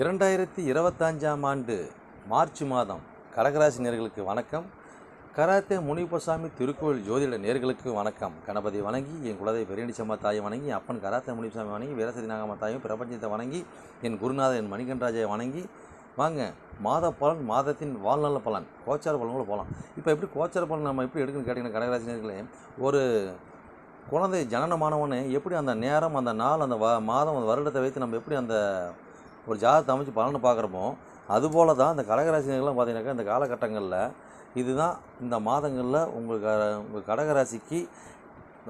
இரண்டாயிரத்தி இருபத்தஞ்சாம் ஆண்டு மார்ச் மாதம் கடகராசி நேர்களுக்கு வணக்கம். கராத்தே முனிப்பசாமி திருக்கோவில் ஜோதிட நேர்களுக்கு வணக்கம். கணபதி வணங்கி என் குலதை பெரியடிச்சம்மா தாயை வணங்கி அப்பன் கராத்தே முனிப்பசாமி வணங்கி வீரசதி நாகம்மா தாயும் பிரபஞ்சத்தை வணங்கி என் குருநாதன் என் மணிகண்டராஜை வணங்கி வாங்க மாத பலன் மாதத்தின் வாழ்நாள் பலன் கோச்சார பலன் கூட போகலாம் இப்போ எப்படி கோச்சார பலன் நம்ம எப்படி எடுக்குன்னு கேட்டிங்கன்னா கடகராசி நேர்களே ஒரு குழந்தை ஜனனமானவனே எப்படி அந்த நேரம் அந்த நாள் அந்த வ மாதம் அந்த வருடத்தை வைத்து நம்ம எப்படி அந்த ஒரு ஜாதகத்தை அமைச்சு பலனை பார்க்குறப்போ அதுபோல தான் இந்த கடகராசினர்கள்லாம் பார்த்தீங்கன்னாக்கா இந்த காலகட்டங்களில் இதுதான் இந்த மாதங்களில் உங்களுக்கு உங்கள் கடகராசிக்கு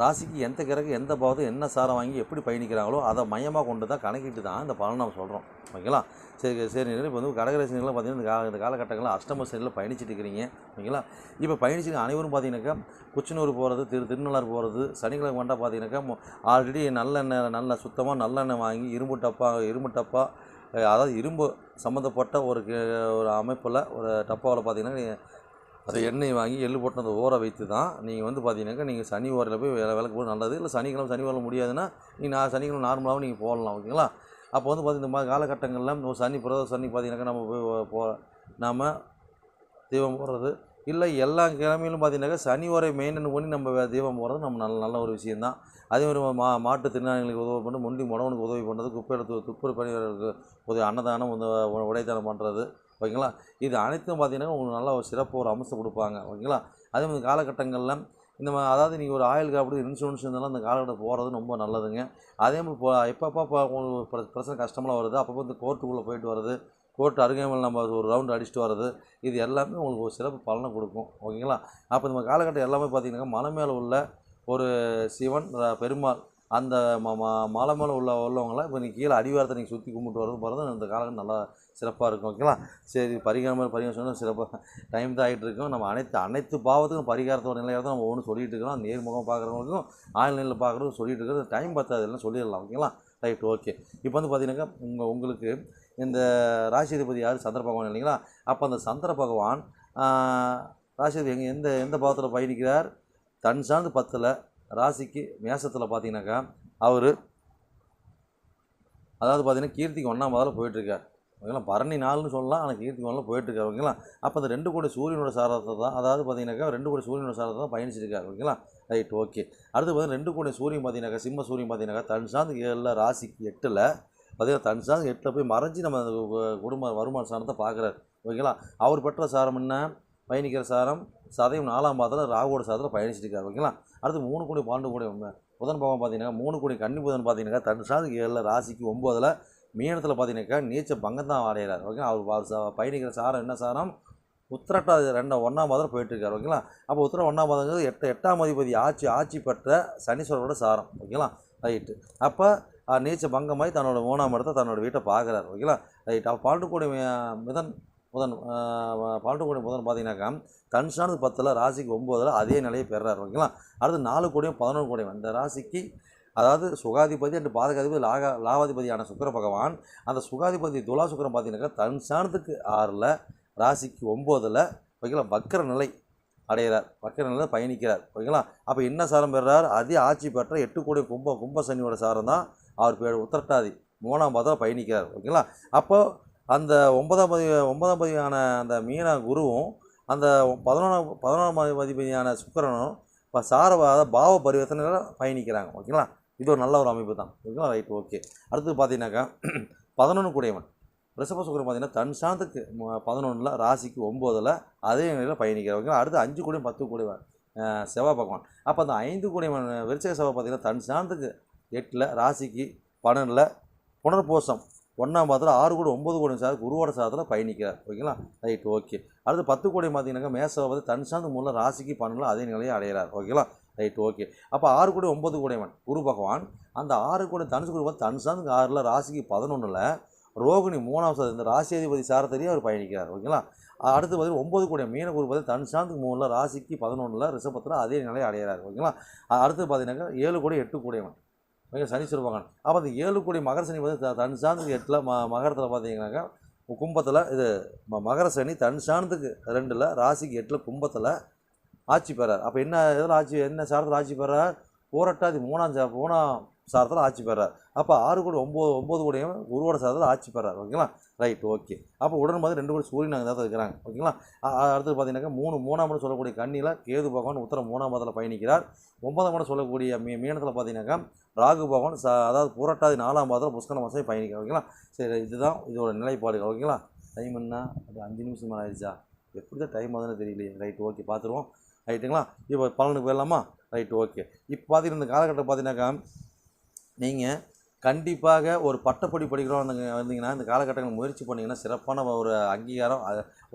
ராசிக்கு எந்த கிரகு எந்த பாவத்தை என்ன சாரம் வாங்கி எப்படி பயணிக்கிறாங்களோ அதை மையமாக கொண்டு தான் கணக்கிட்டு தான் இந்த பலனை நம்ம சொல்கிறோம் ஓகேங்களா? சரி சரி இப்போ வந்து கடகராசினர்கள்லாம் பார்த்தீங்கன்னா இந்த கால இந்த காலகட்டங்களில் அஷ்டம சனியில் பயணிச்சுட்டு இருக்கிறீங்க. ஓகேங்களா? இப்போ பயணிச்சுங்க அனைவரும் பார்த்தீங்கன்னாக்கா குச்சனூர் போகிறது திரு திருநள்ளார் போகிறது சனிக்கிழமை வந்தால் பார்த்தீங்கன்னாக்கா ஆல்ரெடி நல்லெண்ணெய் நல்ல சுத்தமாக நல்லெண்ணெய் வாங்கி இரும்பு டப்பா இரும்பு டப்பா அதாவது இரும்பு சம்மந்தப்பட்ட ஒரு கே- ஒரு அமைப்பில் ஒரு டப்பாவில் பார்த்தீங்கன்னா அதை எண்ணெய் வாங்கி எள்ளு போட்டு அந்த ஊற வைத்து தான் நீங்கள் வந்து பார்த்தீங்கன்னாக்கா நீங்கள் சனி ஓரில் போய் வேலை வேலைக்கு போக நல்லது. இல்லை சனிக்கிழமை சனி ஓரில் முடியாதுன்னா நீங்கள் நான் சனிக்கிழமை நார்மலாகவும் நீங்கள் போடலாம் ஓகேங்களா? அப்போ வந்து பார்த்தீங்கன்னா இந்த மாதிரி காலகட்டங்களில் சனி பிரதோஷ சனி பார்த்தீங்கன்னாக்கா நம்ம போய் போ நாம் தீபம் போடுறது இல்லை எல்லா கிழமையிலும் பார்த்தீங்கன்னாக்கா சனி வரை மெயின்டைன் பண்ணி நம்ம தீபம் போகிறது நம்ம நல்ல நல்ல ஒரு விஷயந்தான் அதே மாதிரி மா மாட்டு திறனாளிகளுக்கு உதவி பண்ணி முண்டி முடவனுக்கு உதவி பண்ணுறது குப்பை எடுத்து துப்புரவு பணியாளர்களுக்கு உதவி அன்னதானம் வந்து உடைத்தானம் பண்ணுறது ஓகேங்களா? இது அனைத்தும் பார்த்தீங்கன்னா உங்களுக்கு நல்ல ஒரு சிறப்பு ஒரு அம்சம் கொடுப்பாங்க ஓகேங்களா? அதே மாதிரி காலகட்டங்களில் இந்த மாதிரி அதாவது நீங்கள் ஒரு ஆயில் காப்பீடு இன்சூரன்ஸ் இருந்தாலும் அந்த காலகட்டம் போகிறது ரொம்ப நல்லதுங்க. அதே மாதிரி இப்போ எப்பப்போ இப்போ உங்களுக்கு பிர- பிரச்சனை கஷ்டமெல்லாம் வருது அப்பப்போ இந்த கோர்ட்டுக்குள்ளே போயிட்டு வருது கோர்ட் அருகாமையில் நம்ம ஒரு ரவுண்டு அடிச்சுட்டு வர்றது இது எல்லாமே உங்களுக்கு ஒரு சிறப்பு பலனை கொடுக்கும். ஓகேங்களா? அப்போ நம்ம காலகட்டம் எல்லாமே பார்த்தீங்கன்னா மலை மேலே உள்ள ஒரு சிவன் பெருமாள் அந்த ம ம- மலை மேலே உள்ள உள்ளவங்களாம் இப்போ நீங்கள் கீழே அடிவாரத்தை நீங்கள் சுற்றி கும்பிட்டு வரது போகிறது இந்த காலகட்டம் நல்லா சிறப்பாக இருக்கும். ஓகேங்களா? சரி பரிகாரம் பரிகாரம் சொன்னால் சிறப்பாக டைம் தான் ஆகிட்டு இருக்கோம் நம்ம அனைத்து அனைத்து பாவத்துக்கும் பரிகாரத்தோட நிலையாக தான் நம்ம ஒன்று சொல்லிட்டு இருக்கிறோம். அந்த நேர்முகம் பார்க்குறவங்களுக்கும் ஆன்லைனில் பார்க்குறவங்க சொல்லிட்டு இருக்கிறது டைம் பத்தாது எல்லாம் சொல்லிடலாம். ஓகேங்களா? Right okay. இப்போ வந்து பார்த்தீங்கன்னாக்கா உங்கள் உங்களுக்கு இந்த ராசிதிபதி யார்? சந்திர பகவான் இல்லைங்களா? அப்போ அந்த சந்திர பகவான் ராசிபதி எங்கே எந்த எந்த பாவத்தில் பயணிக்கிறார்? தன் சார்ந்து பத்தில் ராசிக்கு மேசத்தில் பார்த்தீங்கன்னாக்கா அவர் அதாவது பார்த்தீங்கன்னா கீர்த்திக்கு ஒன்றாம் பாதில் போயிட்டுருக்கார். ஓகேங்களா? பரணி நாள்னு சொல்லலாம் ஆனால் கீர்த்திக்கு ஒன்றில் போயிட்டுருக்கார். ஓகேங்களா? அப்போ அந்த ரெண்டு கோடி சூரியனோட சாரத்தை தான் அதாவது பார்த்தீங்கன்னாக்கா ரெண்டு கோடி சூரியனோட சாரத்தை தான் பயணிச்சிருக்கார். ஓகேங்களா? Right okay. அடுத்து பார்த்தீங்கன்னா ரெண்டு கோடி சூரியன் பார்த்தீங்கன்னாக்கா சிம்ம சூரியன் பார்த்தீங்கன்னாக்கா தன் சார்ந்து ஏழில் ராசிக்கு எட்டில் பார்த்தீங்கன்னா தன் சார்ந்து எட்டில் போய் மறைஞ்சி நம்ம அந்த கு- குடும்ப வருமான சாரத்தை பார்க்குறாரு ஓகேங்களா அவர் பெற்ற சாரம் என்ன பயணிக்கிற சாரம் சதயம் நாலாம் பாதத்தில் ராகுவோட சாரத்தில் பயணிச்சிட்டு இருக்காரு ஓகேங்களா அடுத்து மூணு கோடி பாண்டு கோடி புதன் பாவம் பார்த்தீங்கன்னா மூணு கோடி கன்னி புதன் பார்த்தீங்கன்னா தன் சார்ந்து ஏழில் ராசிக்கு ஒம்போதில் மீனத்தில் பார்த்தீங்கன்னாக்கா நீச்ச பங்கம் தான் அடைகிறார் ஓகே அவர் பயணிக்கிற சாரம் என்ன சாரம் உத்திரட்டாதி ரெண்டு ஒன்றாம் மாதம் போயிட்டுருக்காரு ஓகேங்களா அப்போ உத்திர ஒன்றாம் மாதங்கிறது எட்டு எட்டாம் அதிபதி ஆட்சி ஆட்சி பெற்ற சனீஸ்வரரோட சாரம் ஓகேங்களா ரைட்டு அப்போ நீச்ச பங்கமாய் தன்னோட மூணாம் இடத்த தன்னோட வீட்டை பார்க்குறாரு. ஓகேங்களா ரைட். அப்போ பாண்டுக்கோடி மிதன் புதன் பாண்டுக்கோடி புதன் பார்த்தீங்கன்னாக்கா தன் பத்தில் ராசிக்கு ஒம்போதில் அதே நிலையை பெறாரு. ஓகேங்களா அடுத்து நாலு கோடியும் பதினொன்று கோடியும். அந்த ராசிக்கு அதாவது சுகாதிபதி அண்டு பாதகாதிபதி லாகா லாவாதிபதியான சுக்கிர பகவான் அந்த சுகாதிபதி துலா சுக்கரம் பார்த்தீங்கன்னாக்கா தன் சாணத்துக்கு ஆறில் ராசிக்கு ஒம்போதில் ஓகேங்களா வக்கர நிலை அடைகிறார் வக்கர நிலையில் பயணிக்கிறார். ஓகேங்களா அப்போ என்ன சாரம் பெறுறார்? அதே ஆட்சி பெற்ற எட்டு கோடி கும்ப கும்ப சனியோட சாரம் தான் அவர் பேர் உத்தரட்டாதி. மூணாம் பாதம் பயணிக்கிறார். ஓகேங்களா? அப்போ அந்த ஒன்பதாம் பதி ஒன்பதாம் பதிவான அந்த மீன குருவும் அந்த பதினொன்றாம் பதினொன்றாம் அதிபதியான சுக்கிரனும் இப்போ சாரவாத பாவ பரிவர்த்தனையில் பயணிக்கிறாங்க. ஓகேங்களா? இது ஒரு நல்ல ஒரு அமைப்பு தான். ஓகேங்களா? Right okay. அடுத்து பார்த்தீங்கன்னாக்கா பதினொன்று கூடியவன். ரிஷப சுக்கரன் பார்த்தீங்கன்னா தன் சாந்தத்துக்கு பதினொன்றில் ராசிக்கு ஒம்போதில் அதே நிலையில் பயணிக்கிறார். ஓகேங்களா? அடுத்து அஞ்சு கூடியும் பத்து கூடியவன் செவ்வாய் பகவான். அப்போ அந்த ஐந்து கூடியவன் விருச்சக செவ்வாய் பார்த்தீங்கன்னா தன் சாந்தத்துக்கு எட்டில் ராசிக்கு பன்னெண்டில் புனர்போசம் ஒன்றாம் பாதத்தில் ஆறு கோடி ஒம்பது கோடி சார் குருவோட சாதத்தில் பயணிக்கிறார். ஓகேங்களா? Right okay. அடுத்து பத்து கோடி பார்த்தீங்கன்னாக்கா மேசவை தன் சார்ந்த மூலம் ராசிக்கு பன்னெண்டில் அதே நிலையை அடைகிறார். ஓகேங்களா? Right okay. அப்போ ஆறு கோடி ஒம்பது கோடிவன் குரு பகவான். அந்த ஆறு கோடி தனுசு குரு பார்த்து தன் சார்ந்த ஆறில் ராசிக்கு பதினொன்றில் ரோகிணி மூணாம் சாதம் இந்த ராசி அதிபதி சாரத்திலேயே அவர் பயணிக்கிறார். ஓகேங்களா? அடுத்து பார்த்தீங்கன்னா ஒம்பது கோடி மீன குரு பார்த்து தன் சார்ந்துக்கு மூணில் ராசிக்கு பதினொன்றில் ரிஷபத்தில் அதே நிலையை அடைகிறார். ஓகேங்களா? அடுத்து பார்த்தீங்கன்னாக்கா ஏழு கோடி எட்டு கோடிவன் மிக சனீஸ்வர பகவான் அப்போ அந்த ஏழு கோடி மகர சனி வந்து தன் சாந்தத்துக்கு எட்டில் ம மகரத்தில் பார்த்தீங்கன்னாக்கா கும்பத்தில் இது ம- மகர சனி தன் சாந்தத்துக்கு ரெண்டில் ராசிக்கு எட்டில் கும்பத்தில் ஆட்சி பெறார். அப்போ என்ன இதில் ஆட்சி என்ன சாரத்தில் ஆட்சி பெறார்? பூரட்டாதி மூணாம் சா மூணாம் சாரத்தில் ஆட்சி பெறார். அப்போ ஆறு கோடி ஒம்பது ஒம்பது கோடியும் குருவோட சாரத்தில் ஆட்சி பெறார். ஓகேங்களா? Right okay. அப்போ உடன் பார்த்து ரெண்டு கோடி சூரியன் அங்கே தான் இருக்கிறாங்க. ஓகேங்களா? அடுத்து பார்த்தீங்கன்னாக்கா மூணு மூணாம் இடம் சொல்லக்கூடிய கண்ணியில் கேது பகவான் உத்தரம் மூணாம் மதத்தில் பயணிக்கிறார். ஒன்பதாம் இடம் சொல்லக்கூடிய மீ மீனத்தில் பார்த்தீங்கன்னாக்கா ராகு பகவான் ச அதாவது புரட்டாதி நாலாம் மாதத்தில் புஷ்கர மாதம் பயணிக்கிறார். ஓகேங்களா? சரி இதுதான் இதோட நிலைப்பாடுகள். ஓகேங்களா? டைம் என்ன? அது அஞ்சு நிமிஷம் மேலே ஆயிடுச்சா? எப்படி தான் டைம் ஆகுதுன்னு தெரியலையே. Right okay. பார்த்துருவோம் ரைட்டுங்களா? இப்போ பலனுக்கு போயிடலாமா? Right okay. இப்போ பார்த்தீங்கன்னா இந்த காலகட்டம் பார்த்தீங்கன்னாக்கா நீங்கள் கண்டிப்பாக ஒரு பட்டப்படி படிக்கிறோம் வந்தீங்கன்னா இந்த காலகட்டங்கள் முயற்சி பண்ணிங்கன்னா சிறப்பான ஒரு அங்கீகாரம்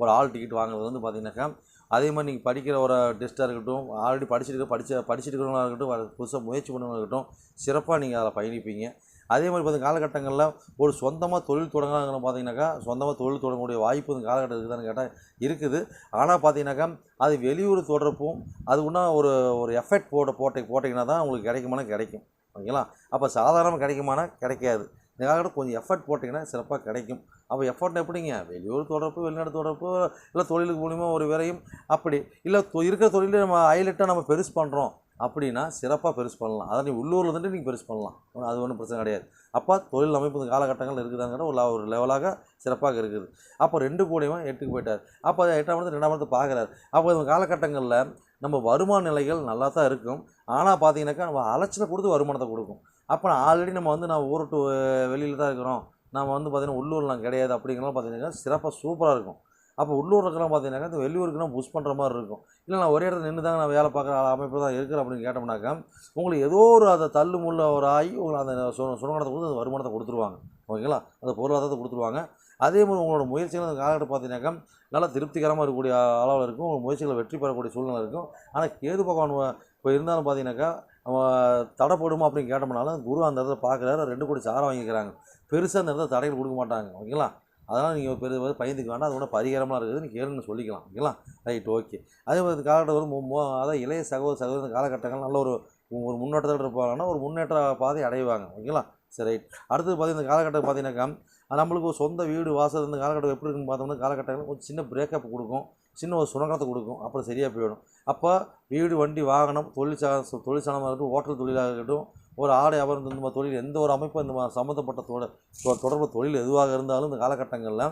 ஒரு ஆள் டிக்கெட் வாங்குறது வந்து பார்த்தீங்கன்னாக்கா அதே மாதிரி நீங்கள் படிக்கிற ஒரு டெஸ்ட்டாக இருக்கட்டும் ஆல்ரெடி படிச்சுட்டு படிச்ச படிச்சுட்டு இருக்கிறவங்களா இருக்கட்டும் புதுசாக முயற்சி பண்ணுறவங்களா இருக்கட்டும் சிறப்பாக நீங்கள் அதில் பயணிப்பீங்க. அதே மாதிரி பார்த்திங்க காலகட்டங்களில் ஒரு சொந்தமாக தொழில் தொடங்கலாம் பார்த்தீங்கன்னாக்கா சொந்தமாக தொழில் தொடங்கக்கூடிய வாய்ப்பு இந்த காலகட்டம் இருக்குதான்னு கேட்டால் இருக்குது. ஆனால் பார்த்தீங்கன்னாக்கா அது வெளியூர் தொடர்ப்பும் அது ஒன்றா ஒரு ஒரு எஃபெக்ட் போட போட்ட போட்டிங்கன்னா தான் உங்களுக்கு கிடைக்குமானா கிடைக்கும். ஓகேங்களா? அப்போ சாதாரணமாக கிடைக்குமானா கிடைக்காது. இந்த காலகட்டம் கொஞ்சம் எஃபர்ட் போட்டிங்கன்னா சிறப்பாக கிடைக்கும். அப்போ எஃபர்ட் எப்படிங்க? வெளியூர் தொடர்பு வெளிநாடு தொடர்பு இல்லை தொழிலுக்கு மூலிமா ஒரு விரையும் அப்படி இல்லை தொ- இருக்கிற தொழிலே நம்ம ஹைலைட்டாக நம்ம பெருசு பண்ணுறோம் அப்படின்னா சிறப்பாக பெருசு பண்ணலாம். அதை நீ உள்ளூரில் இருந்துட்டு நீங்கள் பெருசு பண்ணலாம். அது ஒன்றும் பிரச்சனை கிடையாது. அப்போ தொழில் அமைப்பு இந்த காலகட்டங்கள் இருக்குதாங்கிற ஒரு ஒரு லெவலாக சிறப்பாக இருக்குது. அப்போ ரெண்டு கோடியும் எட்டுக்கு போயிட்டார். அப்போ அது எட்டாம் இடத்து ரெண்டாம் இடத்து பார்க்குறாரு. அப்போ இந்த காலகட்டங்களில் நம்ம வருமான நிலைகள் நல்லா தான் இருக்கும். ஆனால் பார்த்தீங்கன்னாக்கா நம்ம அலைச்சலை கொடுத்து வருமானத்தை கொடுக்கும். அப்போ ஆல்ரெடி நம்ம வந்து நான் ஊர் டு வெளியில் தான் இருக்கிறோம். நம்ம வந்து பார்த்திங்கன்னா உள்ளூர்லாம் கிடையாது அப்படிங்கிறலாம் பார்த்தீங்கன்னா சிறப்பாக சூப்பராக இருக்கும். அப்போ உள்ளூர் இருக்கலாம் பார்த்தீங்கன்னாக்கா இந்த வெளியூருக்கு புஷ் பண்ணுற மாதிரி இருக்கும். இல்லை நான் ஒரே இடத்துல நின்று தாங்க நான் வேலை பார்க்குற அமைப்பு தான் இருக்கிறேன் அப்படின்னு கேட்டோம்னாக்கா உங்களுக்கு ஏதோ ஒரு அதை தள்ளு முள்ள ஒரு ஆகி உங்களை அந்த சு சுணங்கடத்தை கொடுத்து அந்த வருமானத்தை கொடுத்துருவாங்க. ஓகேங்களா? அந்த பொருளாதாரத்தை கொடுத்துருவாங்க. அதே மாதிரி உங்களோட முயற்சிகள் அந்த காலகட்டம் பார்த்தீங்கன்னாக்கா நல்லா திருப்திகரமாக இருக்கக்கூடிய அளவில் இருக்கும். உங்கள் முயற்சிகளை வெற்றி பெறக்கூடிய சூழ்நிலை இருக்கும். ஆனால் கேது பகவான் இப்போ இருந்தாலும் பார்த்தீங்கன்னாக்கா தடைப்படுமா அப்படின்னு கேட்டோம்னாலும் குரு அந்த இடத்துல பார்க்குறாரு. ரெண்டு கோடி சாரம் வாங்கிக்கிறாங்க. பெருசாக அந்த இடத்துல தடைகள் கொடுக்க மாட்டாங்க. ஓகேங்களா? அதனால் நீங்கள் பெரிய பயந்துக்க வேண்டாம். அதோட பரிகாரமாக இருக்குது கேளுன்னு சொல்லிக்கலாம். ஓகேங்களா? Right okay. அதே மாதிரி காலகட்டம் ஒரு அதாவது இளைய சகோதர சகோதர காலகட்டங்கள் நல்ல ஒரு ஒரு முன்னேற்றத்தோடு இருப்பாங்கன்னா ஒரு முன்னேற்ற பாதை அடைவாங்க. ஓகேங்களா? சரி ரைட். அடுத்தது பார்த்தீங்கன்னா இந்த காலகட்டம் பார்த்தீங்கன்னாக்கா நம்மளுக்கு ஒரு சொந்த வீடு வாசல் இந்த காலகட்டம் எப்படி இருக்குன்னு பார்த்தோம்னா காலகட்டங்கள் கொஞ்சம் சின்ன பிரேக்கப் கொடுக்கும். சின்ன ஒரு சுணக்கத்தை கொடுக்கும். அப்புறம் சரியாக போயிடும். அப்போ வீடு வண்டி வாகனம் தொழிற்சா தொழிற்சாலமாக இருக்கட்டும் ஹோட்டல் தொழிலாக இருக்கட்டும் ஒரு ஆடை வியாபாரம் இந்த மாதிரி தொழில் எந்த ஒரு அமைப்பும் இந்த மாதிரி சம்மந்தப்பட்ட தொட தொ- தொடர்பு தொழில் எதுவாக இருந்தாலும் இந்த காலகட்டங்களில்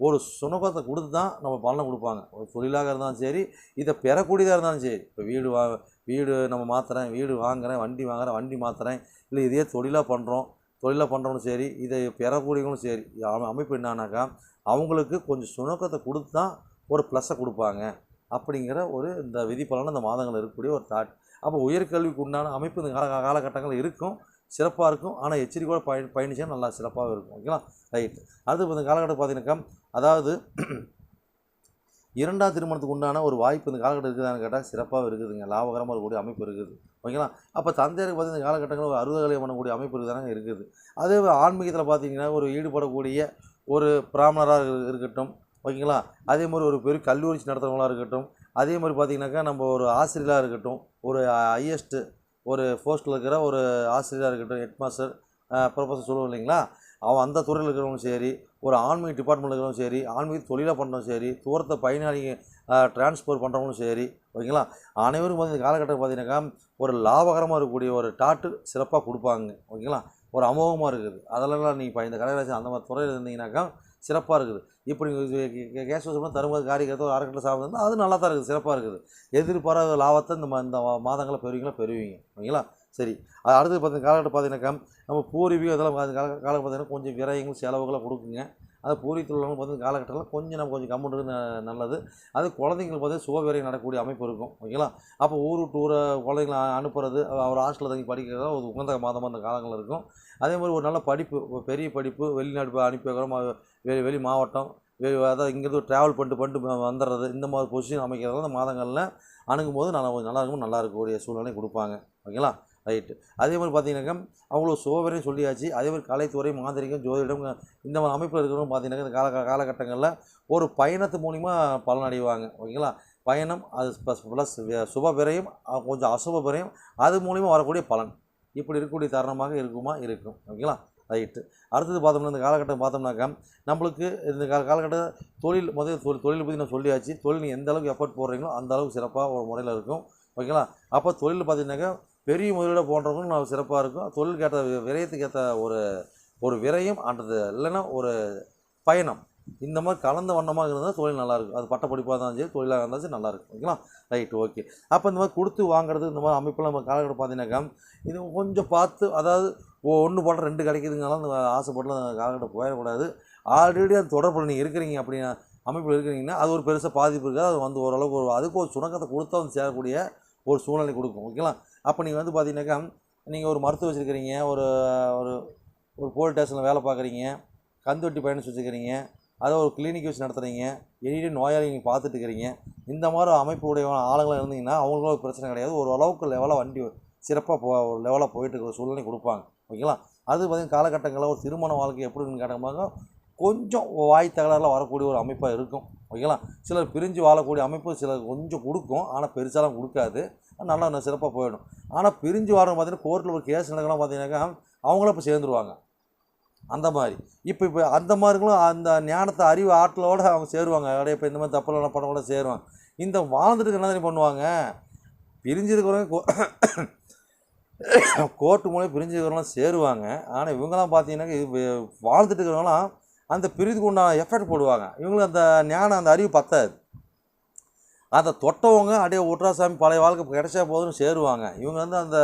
ஒரு சுணக்கத்தை கொடுத்து தான் நம்ம பலனை கொடுப்பாங்க. ஒரு தொழிலாக இருந்தாலும் சரி இதை பெறக்கூடியதாக இருந்தாலும் சரி. இப்போ வீடு வா வீடு நம்ம மாற்றுறேன் வீடு வாங்குறேன் வண்டி வாங்குகிறேன் வண்டி மாற்றுறேன் இல்லை இதே தொழிலாக பண்ணுறோம் தொழிலை பண்ணுறவங்களும் சரி இதை பெறக்கூடியவங்களும் சரி அமைப்பு என்னன்னாக்கா அவங்களுக்கு கொஞ்சம் சுணக்கத்தை கொடுத்து தான் ஒரு ப்ளஸ்ஸை கொடுப்பாங்க. அப்படிங்கிற ஒரு இந்த விதிப்பலன் இந்த மாதங்கள் இருக்கக்கூடிய ஒரு தாட் அப்போ உயர்கல்விக்கு உண்டான அமைப்பு இந்த கால காலகட்டங்கள் இருக்கும் சிறப்பாக இருக்கும். ஆனால் எச்சரிக்கையோட பய பயணிச்சா நல்லா சிறப்பாக இருக்கும். ஓகேங்களா ரைட் அடுத்து இப்போ இந்த காலகட்டம் பார்த்தீங்கன்னாக்கா அதாவது இரண்டாம் திருமணத்துக்கு உண்டான ஒரு வாய்ப்பு இந்த காலகட்டம் இருக்குதான்னு கேட்டால் சிறப்பாக இருக்குதுங்க. லாபகரமாக இருக்கக்கூடிய அமைப்பு இருக்குது. ஓகேங்களா அப்போ தந்தையருக்கு பார்த்து இந்த காலகட்டங்களில் ஒரு அறுபது பண்ணக்கூடிய அமைப்பு தானே இருக்குது. அதே ஆன்மீகத்தில் பார்த்தீங்கன்னா ஒரு ஈடுபடக்கூடிய ஒரு பிராமணராக இருக்கட்டும் ஓகேங்களா? அதே மாதிரி ஒரு பெரிய கல்லூரி நடத்துகிறவங்களாக இருக்கட்டும் அதே மாதிரி பார்த்திங்கனாக்கா நம்ம ஒரு ஆசிரியராக இருக்கட்டும் ஒரு ஹையஸ்ட்டு ஒரு போஸ்ட்டில் இருக்கிற ஒரு ஆசிரியராக இருக்கட்டும் ஹெட் மாஸ்டர் ப்ரொஃபஸர் சொல்லுவோம் இல்லைங்களா? அவன் அந்த துறையில் இருக்கிறவங்களும் சரி ஒரு ஆன்மீக டிபார்ட்மெண்ட்டில் இருக்கிறவங்க சரி ஆன்மீக தொழிலாக பண்ணுறவங்க சரி தூரத்தை பயனாளி டிரான்ஸ்போர்ட் பண்ணுறவங்களும் சரி ஓகேங்களா? அனைவரும் வந்து இந்த காலகட்டம் பார்த்தீங்கன்னாக்கா ஒரு லாபகரமாக இருக்கக்கூடிய ஒரு டாட்டு சிறப்பாக கொடுப்பாங்க ஓகேங்களா? ஒரு அமோகமாக இருக்குது. அதெல்லாம் நீங்கள் இப்போ இந்த கடகராசி அந்த மாதிரி துறையில் இருந்தீங்கன்னாக்கா சிறப்பாக இருக்குது. இப்போ நீங்கள் கேஸ் வசூல் தரும்போது காரிக்கிறதோ ஒரு அரைக்கட்டில் சாப்பிட்றது அது நல்லா தான் இருக்குது சிறப்பாக இருக்குது. எதிர்பாராத லாபத்தை இந்த மா- இந்த மாதங்களை பெறுவீங்களா? பெறுவீங்க ஓகேங்களா? சரி. அது அடுத்து பார்த்தீங்கன்னா காலகட்டம் பார்த்தீங்கன்னாக்கா நம்ம பூர்வீகம் இதெல்லாம் காலகட்டம் கால காலம் பார்த்தீங்கன்னா கொஞ்சம் விரயங்கள் செலவுகளை கொடுக்குங்க. அது பூர்வீகத்தில் உள்ளவங்க பார்த்து காலகட்டத்தில் கொஞ்சம் நம்ம கொஞ்சம் கம்முன்றது நல்லது. அது குழந்தைங்களுக்கு பார்த்தீங்கன்னா சுக நடக்கக்கூடிய அமைப்பு இருக்கும். ஓகேங்களா? அப்போ ஊர் விட்டு ஊரை குழந்தைங்களை அனுப்புறது அவர் ஹாஸ்டலில் தங்கி படிக்கிறது ஒரு உகந்த மாதமாக அந்த காலங்கள் இருக்கும். அதே மாதிரி ஒரு நல்ல படிப்பு பெரிய படிப்பு வெளிநாடு அனுப்பி வைக்கிறோம். வெளி வெளி மாவட்டம் அதாவது இங்கேருந்து ட்ராவல் பண்ணிட்டு பண்ணிட்டு வந்துடுறது இந்த மாதிரி பொசிஷன் அமைக்கிறதெல்லாம் அந்த மாதங்களில் அணுகும் போது நல்லா நல்லா இருக்கும் நல்லா இருக்கக்கூடிய சூழ்நிலை கொடுப்பாங்க. ஓகேங்களா? ரைட்டு அதே மாதிரி பார்த்தீங்கன்னாக்கா அவ்வளோ சோதனையும் சொல்லியாச்சு. அதே மாதிரி கலைத்துறை மாந்திரிகம் ஜோதிடம் இந்த மாதிரி அமைப்பில் இருக்கிறவங்க பார்த்தீங்கன்னா இந்த கால காலகட்டங்களில் ஒரு பயணத்து மூலிமா பலன் அடைவாங்க ஓகேங்களா? பயணம் அது ப்ளஸ் ப்ளஸ் சுப பிறையும் கொஞ்சம் அசுப பிறையும் அது மூலிமா வரக்கூடிய பலன். இப்படி இருக்கக்கூடிய தருணமாக இருக்குமா? இருக்கும். ஓகேங்களா? ரைட்டு அடுத்தது பார்த்தோம்னா இந்த காலகட்டம் பார்த்தோம்னாக்கா நம்மளுக்கு இந்த கால காலகட்டம் தொழில் முதல் தொழில் தொழில் பற்றி நான் சொல்லியாச்சு. தொழில் நீங்கள் எந்த அளவுக்கு எஃபர்ட் போடுறீங்களோ அந்த அளவுக்கு சிறப்பாக ஒரு முறையில் இருக்கும். ஓகேங்களா? அப்போ தொழில் பார்த்தீங்கன்னாக்கா பெரிய முதலீடாக போன்றவங்களும் நான் சிறப்பாக இருக்கும். தொழிலுக்கு ஏற்ற விரயத்துக்கு ஏற்ற ஒரு ஒரு விரயம் அன்றது இல்லைன்னா ஒரு பயணம். இந்த மாதிரி கலந்த வண்ணமாக இருந்தால் தொழில் நல்லாயிருக்கும் அது பட்ட படிப்பாக இருந்தாலும் சரி தொழிலாக இருந்தாலும் சரி நல்லாயிருக்கும் ஓகேங்களா? Right okay. அப்போ இந்த மாதிரி கொடுத்து வாங்குறது இந்த மாதிரி அமைப்பெல்லாம் நம்ம காலகட்டம் பார்த்தீங்கன்னாக்கா இது கொஞ்சம் பார்த்து அதாவது ஒன்று போட்டால் ரெண்டு கிடைக்குதுங்கலாம் இந்த ஆசைப்பட்டு காலகட்டம் போயிடக்கூடாது. ஆல்ரெடி அந்த தொடர்பில் நீங்கள் இருக்கிறீங்க அப்படின்னா அமைப்பில் இருக்கிறீங்கன்னா அது ஒரு பெருசாக பாதிப்பு இருக்காது. அது வந்து ஓரளவுக்கு ஒரு அதுக்கு ஒரு சுணக்கத்தை கொடுத்தா வந்து சேரக்கூடிய ஒரு சூழ்நிலை கொடுக்கும். ஓகேங்களா? அப்போ நீங்கள் வந்து பார்த்தீங்கன்னாக்கா நீங்கள் ஒரு மருத்துவ வச்சுருக்கிறீங்க ஒரு ஒரு ஒரு போலீஸ் ஸ்டேஷனில் வேலை பார்க்குறீங்க கந்துவட்டி பயணம் வச்சுருக்கிறீங்க அதை ஒரு கிளினிக் வச்சு நடத்துகிறீங்க எனிடே நோயாளி நீங்கள் பார்த்துட்டு இருக்கிறீங்க இந்த மாதிரி அமைப்பு உடைய ஆளுங்களாக இருந்தீங்கன்னா அவங்களுக்கும் ஒரு பிரச்சனை கிடையாது. ஒரு அளவுக்கு லெவலாக வண்டி சிறப்பாக போ ஒரு லெவலாக போயிட்டு இருக்கிற சூழ்நிலை கொடுப்பாங்க. ஓகேங்களா? அது பார்த்தீங்கன்னா காலகட்டங்களில் ஒரு திருமண வாழ்க்கை எப்படின்னு கேட்டோம்னாக்கா கொஞ்சம் வாய் தகராறுல வரக்கூடிய ஒரு அமைப்பாக இருக்கும். ஓகேங்களா? சிலர் பிரிஞ்சு வாழக்கூடிய அமைப்பு சிலர் கொஞ்சம் கொடுக்கும் ஆனால் பெருசாலாம் கொடுக்காது. நல்லா இன்னும் சிறப்பாக போயிடும். ஆனால் பிரிஞ்சு வாரம் பார்த்தீங்கன்னா கோர்ட்டில் ஒரு கேஸ் நடக்கலாம் பார்த்தீங்கன்னாக்கா அவங்களும் இப்போ சேர்ந்துருவாங்க. அந்த மாதிரி. இப்போ இப்போ அந்த மாதிரிங்களும் அந்த ஞானத்தை அறிவு ஆற்றலோடு அவங்க சேருவாங்க. அப்படியே இப்போ இந்த மாதிரி தப்பெல்லாம் படம் கூட சேருவாங்க. இந்த வாழ்ந்துட்டு என்ன பண்ணுவாங்க? பிரிஞ்சிருக்கிறவங்க கோ கோர்ட்டு மூலம் பிரிஞ்சிருக்கிறவங்களாம் சேருவாங்க. ஆனால் இவங்கெல்லாம் பார்த்தீங்கன்னா வாழ்ந்துட்டு இருக்கிறவங்களாம் அந்த பிரிவுக்கு உண்டான எஃபெக்ட் போடுவாங்க. இவங்களுக்கு அந்த ஞானம் அந்த அறிவு பத்தாது. அதை தொட்டவங்க அப்படியே ஒட்ராசாமி பழைய வாழ்க்கை கிடைச்சா போதும் சேருவாங்க. இவங்க வந்து அந்த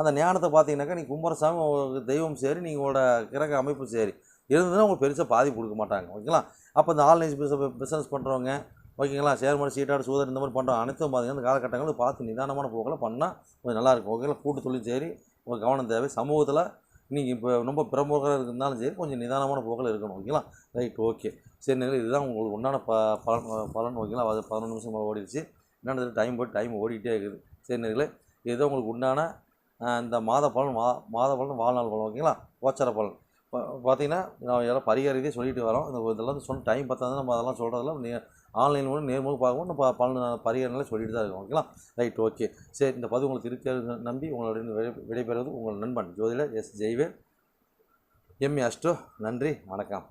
அந்த ஞானத்தை பார்த்தீங்கன்னாக்கா நீங்கள் கும்பரசாமி உங்களுக்கு தெய்வம் சரி நீங்களோட கிரக அமைப்பு சரி. இருந்ததுன்னா உங்களுக்கு பெருசாக பாதிப்பு கொடுக்க மாட்டாங்க. ஓகேங்களா? அப்போ இந்த ஆன்லைன் பிஸ்னஸ் பிஸ்னஸ் பண்ணுறவங்க ஓகேங்களா? ஷேர் மார்க்கெட் சீட்டாடு சூதர் இந்த மாதிரி பண்ணுறோம் அனைத்தும் பார்த்தீங்கன்னா இந்த காலகட்டங்களில் பார்த்து நிதானமான போக்கில் பண்ணால் கொஞ்சம் நல்லாயிருக்கும் ஓகேங்களா? கூட்டு தொழில் சரி ஒரு கவனம் தேவை. சமூகத்தில் நீங்கள் இப்போ ரொம்ப பிரமுகராக இருந்தாலும் சரி கொஞ்சம் நிதானமான போக்கில் இருக்கணும் ஓகேங்களா ரைட் ஓகே சரி நேரம் இதுதான் உங்களுக்கு உண்டான ப பலன் பலன் ஓகேங்களா அது பதினொன்று நிமிஷம் மேலே ஓடிடுச்சு. என்னென்னது டைம் போட்டு டைம் ஓடிக்கிட்டே இருக்குது. சரி நேர்களே இதுதான் உங்களுக்கு உண்டான இந்த மாத பலன் மா மாத பலன் வாழ்நாள் பலன் ஓகேங்களா கோச்சர பலன். இப்போ பார்த்தீங்கன்னா நான் எல்லாம் பரிகாரத்தையே சொல்லிட்டு வரோம். இந்த இதெல்லாம் வந்து சொன்ன டைம் பார்த்தா நம்ம அதெல்லாம் சொல்கிறதெல்லாம் நீ ஆன்லைன் மூலம் நேர்முக பார்க்கவும் நம்ம பல பரிகாரங்களை சொல்லிட்டு தான் இருக்கோம். ஓகேங்களா? Right okay. சரி இந்த பதிவு உங்களுக்கு இருக்கிறது நம்பி உங்களுடைய விடை விடைபெறுவது உங்கள் நண்பன் ஜோதிடர் எஸ் ஜெய்வேல். எம்ஏ அஷ்டோ நன்றி வணக்கம்.